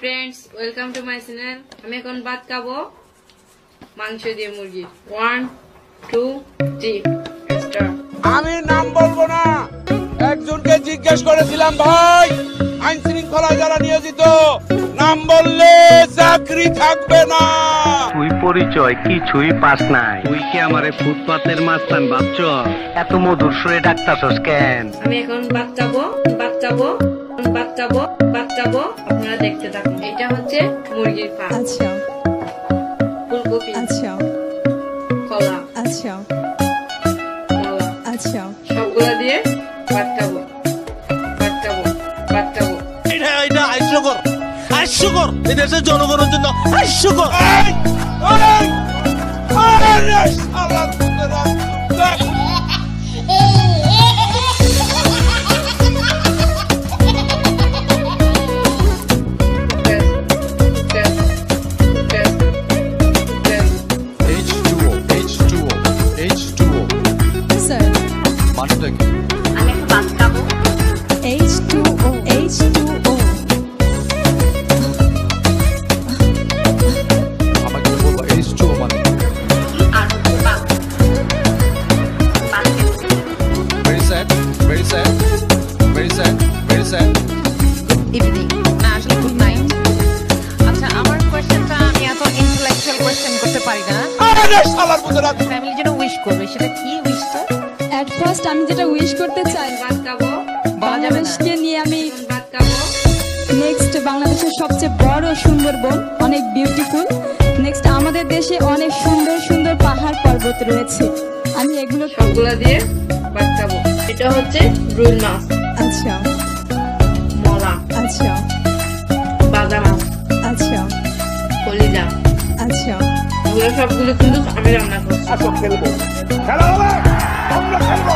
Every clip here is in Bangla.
Friends welcome to my channel আমি এখন ভাত খাব। মাংস দিয়ে মুরগি। ওয়ান টু থ্রি আমি নাম বলব না। একজনকে জিজ্ঞেস করেছিলাম ভাই আইন শৃঙ্খলা যারা নিয়োজিত নাম বললে চাকরি থাকবে না। তুই পরিচয় কিছুই পাস নাই। তুই কি আমারে ফুটপাতের মাস্তান ভাবছ? এত মধুর সুরে ডাক্তারছস কেন? আমি এখন ভাত খাব। ভাত খাব ভাত খাব ভাত খাব আপনারা দেখতে থাকুন। এটা হচ্ছে মুরগির পা আচ্ছা। ফুলকপি আচ্ছা। কলা আচ্ছা। কলা। আচ্ছা। সবগুলা দিয়ে ভাত খাব ভাত খাব ভাত খাব। এটা এটা হাস্যকর হাস্যকর এই দেশের জনগণের জন্য হাস্যকর মানেটা কি H two O H two O আমাকে বলব H2O মানে কি? Very sad, very sad, very sad, very sad. Evening না আসলে গুড নাইট আচ্ছা আমার কোয়েশ্চেনটা আমি এত ইন্টেলেকচুয়াল কোয়েশ্চেন করতে পারি না। আরে শালার পুতেরা! ফ্যামিলি যেন উইশ করবে সেটা কি ফার্স্ট আমি যেটা উইশ করতে চাই বাংলাদেশকে নিয়ে আমি ভাত খাব। নেক্সট বাংলাদেশের সবচেয়ে বড় সুন্দরবন অনেক বিউটিফুল নেক্সট আমাদের দেশে অনেক সুন্দর সুন্দর পাহাড় পর্বত রয়েছে। আমি এগুলো সবগুলা দিয়ে ভাত খাব। এটা হচ্ছে রুই মাছ। আচ্ছা। মলা। আচ্ছা। বাদা মাছ আচ্ছা। কলিজা। আচ্ছা। এগুলো সবগুলো কিন্তু আমি রান্না করছি। আসো খেলব। খেলা হবে! আমরা খেলব!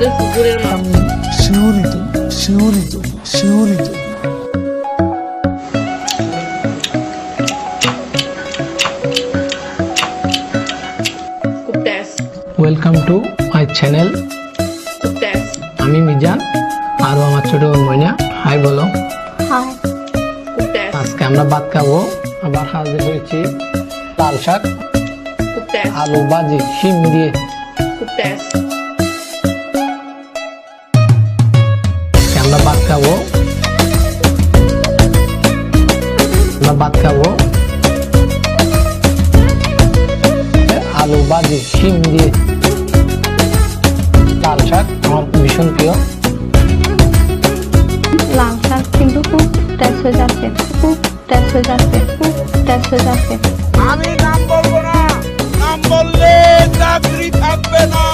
আমাদের পুকুরের মাছ। শিহরিত শিহরিত শিহরিত ওয়েলকাম টু মাই চ্যানেল আমি মিজান আরও আমার ছোট বোন হাই বলো। আজকে আমরা ভাত খাব। আবার হাজির হয়েছি লাল শাক আলু ভাজি শিম দিয়ে। আমরা ভাত খাব আমরা ভাত খাব আলু ভাজি শিম দিয়ে লাল শাক আমার ভীষণ প্রিয়। লাল শাক কিন্তু খুব টেস্ট হয়ে যাচ্ছে। খুব টেস্ট হয়ে যাচ্ছে। খুব টেস্ট হয়ে যাচ্ছে। আমি নাম বলব না। নাম বললে চাকরি থাকবে না।